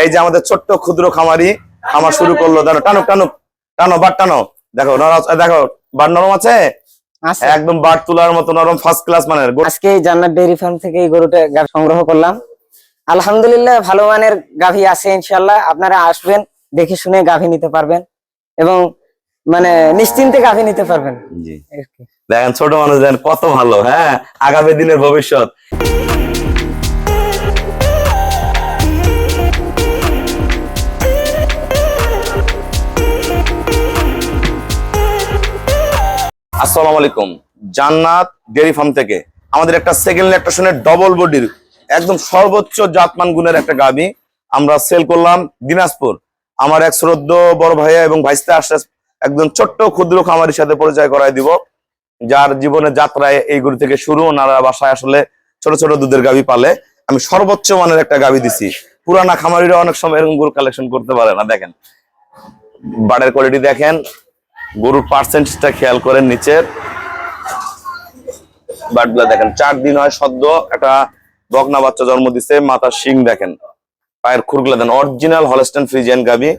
এই যে আমাদের ছোট্ট ক্ষুদ্র খামারি খামার শুরু করল। জানো টানুক টানুক। টানো বাট টানো। দেখো দেখো বাট নরম আছে? আছে। একদম বাট তোলার মতো নরম ফার্স্ট ক্লাস মানের আজকে জান্নাত ডেইরি ফার্ম থেকে এই গরুটা সংগ্রহ করলাম। আলহামদুলিল্লাহ ভালো মানের গাভী আছে ইনশাল্লাহ আপনারা আসবেন দেখে শুনে গাভী নিতে পারবেন এবং মানে নিশ্চিন্তে গাভী নিতে পারবেন। জি। দেখেন ছোট মানুষ কত ভালো হ্যাঁ? আগামী দিনের ভবিষ্যৎ। আসসালামু আলাইকুম। জান্নাত ডেয়ারি ফার্ম থেকে আমাদের একটা সেকেন্ড ল্যাকটেশনের ডবল বডির একদম সর্বোচ্চ জাতমান গুণের একটা গাবি আমরা সেল করলাম দিনাজপুর। আমার এক শ্রদ্ধ বড় ভাইয়া এবং ভাইস্তা আশ্বাস একদম ছোট্ট ক্ষুদ্র খামারির সাথে পরিচয় করায় দিব। যার জীবনে যাত্রায় এই গরু থেকে শুরু, ওনারা বাসায় আসলে ছোট ছোট দুধের গাভী পালে। আমি সর্বোচ্চ মানের একটা গাভী দিছি। পুরানা খামারিরা অনেক সময় এরকম গরু কালেকশন করতে পারে না, দেখেন। বাড়ের কোয়ালিটি দেখেন গরুর পার্সেন্টেজটা খেয়াল করেন নিচের। বাটগুলা দেখেন, চার দিন হয় সদ্য, একটা বকনা বাচ্চা জন্ম দিছে মাথার শিং দেখেন। পায়ের খুরগুলা দেন অরিজিনাল হলস্টেন ফ্রিজিয়ান গাবি,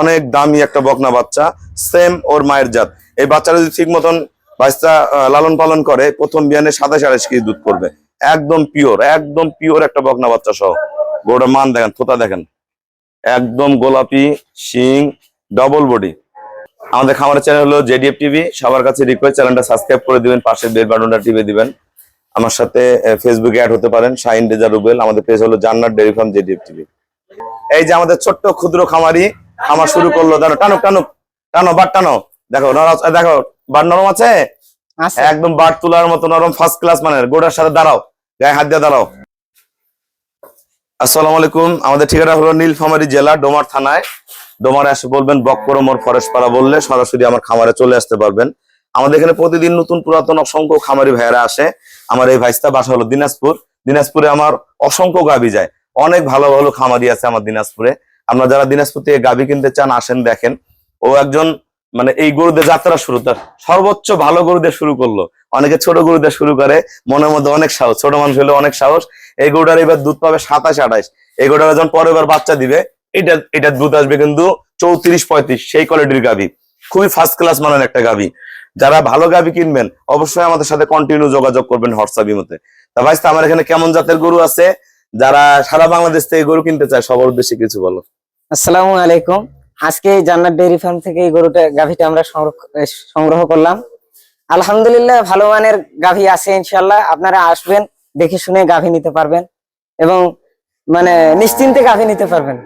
অনেক দামি একটা বকনা বাচ্চা সেম ওর মায়ের জাত। এই বাচ্চারা যদি ঠিক মতন বাচ্চা লালন পালন করে, প্রথম বিয়ানে সাতাশ আড়াইশ কেজি দুধ করবে একদম পিওর একদম পিওর একটা বকনা বাচ্চা সহ। গরুটার মান দেখেন, থোতা দেখেন। একদম গোলাপি, শিং ডবল বডি আমাদের খামারের চ্যানেল হলো জেডিএফ টিভি। সবার কাছে রিকোয়েস্ট চ্যানেলটা সাবস্ক্রাইব করে দিবেন পাশে বেল বাটনটা টিপে দিবেন। আমার সাথে ফেসবুকে অ্যাড হতে পারেন শাইন রেজা রুবেল। আমাদের পেজ হলো জান্নাত ডেয়ারি ফার্ম জেডিএফ টিভি। এই যে আমাদের ছোট্ট ক্ষুদ্র খামারি খামার শুরু করল। জানো টানুক টানুক। টানো বাট টানো। দেখো দেখো বাট নরম আছে? আছে। একদম বাট তোলার মতো নরম ফার্স্ট ক্লাস মানে গোড়ার সাথে দাঁড়াও। গায়ে হাত দিয়ে দাঁড়াও। আসসালামু আলাইকুম। আমাদের ঠিকানা হলো নীলফামারী জেলা, ডোমার থানায়। ডোমারে এসে বলবেন বক্করমর ফরেস্ট পাড়া বললে সরাসরি আমার খামারে চলে আসতে পারবেন। আমাদের এখানে প্রতিদিন নতুন পুরাতন অসংখ্য খামারি ভাইয়েরা আসে। আমার এই ভাইস্তা বাসা হলো দিনাজপুর। দিনাজপুরে আমার অসংখ্য গাবি যায়। অনেক ভালো ভালো খামারি আছে আমার দিনাজপুরে। আপনারা যারা দিনাজপুর থেকে গাবি কিনতে চান, আসেন, দেখেন। ও একজন মানে এই গরুদের যাত্রা শুরু, তার সর্বোচ্চ ভালো গরুদের শুরু করল। অনেকে ছোট গরুদের শুরু করে, মনের মধ্যে অনেক সাহস। ছোট মানুষ হলে অনেক সাহস। এই গরুটার এবার দুধ পাবে সাতাশ, আঠাশ। এই গরুটার যখন পরের বাচ্চা দিবে, এটা এটা দুধ আসবে কিন্তু চৌত্রিশ, পঁয়ত্রিশ, সেই কোয়ালিটির গাভি। খুবই ফার্স্ট ক্লাস মানের একটা গাভি। যারা ভালো গাভি কিনবেন, অবশ্যই আমাদের সাথে কন্টিনিউ যোগাযোগ করবেন হোয়াটসঅ্যাপের মধ্যে তা ভাই আমার এখানে কেমন জাতের গরু আছে? যারা সারা বাংলাদেশ থেকে গরু কিনতে চায়, সবার উদ্দেশ্যে কিছু বলো। আসসালামু আলাইকুম। আজকে জান্নাত ডেইরি ফার্ম থেকে এই গরুটা, গাভীটা আমরা সংগ্রহ করলাম। আলহামদুলিল্লাহ ভালো মানের গাভী আছে ইনশাল্লাহ আপনারা আসবেন দেখে শুনে গাভী নিতে পারবেন এবং মানে নিশ্চিন্তে গাভী নিতে পারবেন।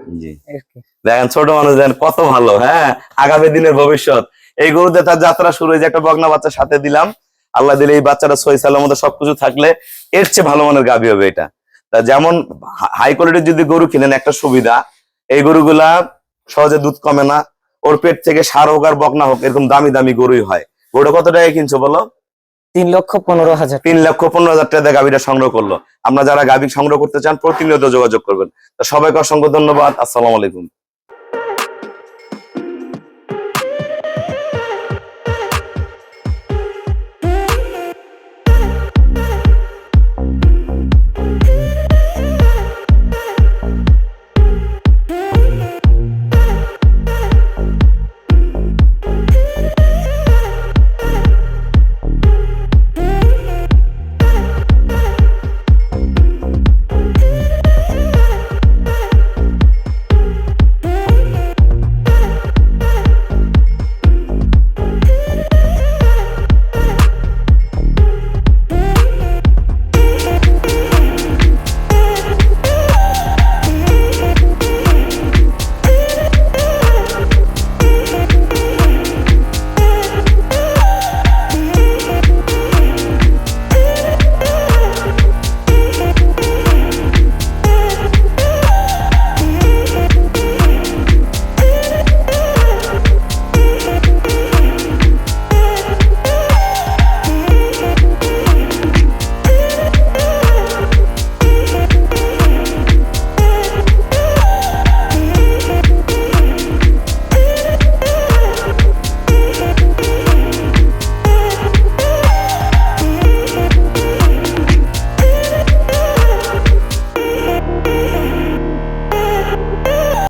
দেখেন ছোট মানুষ দেখেন কত ভালো হ্যাঁ? আগামী দিনের ভবিষ্যৎ। এই গরুতে তার যাত্রা শুরু হয়েছে একটা বগনা বাচ্চার সাথে দিলাম আল্লাহ দিলে এই বাচ্চাটা সই সালের মধ্যে সবকিছু থাকলে এর চেয়ে ভালো মানের গাভী হবে এটা। তা যেমন হাই কোয়ালিটির যদি গরু কিনেন একটা সুবিধা এই গরুগুলা সহজে দুধ কমে না ওর পেট থেকে সার হোক আর বকনা হোক এরকম দামি দামি গরুই হয়। গরুটা কত টাকা কিনছো বলো? তিন লক্ষ পনেরো হাজার। তিন লক্ষ পনেরো হাজার টাকা দিয়ে গাভীটা সংগ্রহ করল। আমরা যারা গাভী সংগ্রহ করতে চান প্রতিনিয়ত যোগাযোগ করবেন। তো সবাইকে অসংখ্য ধন্যবাদ। আসসালাম আলাইকুম।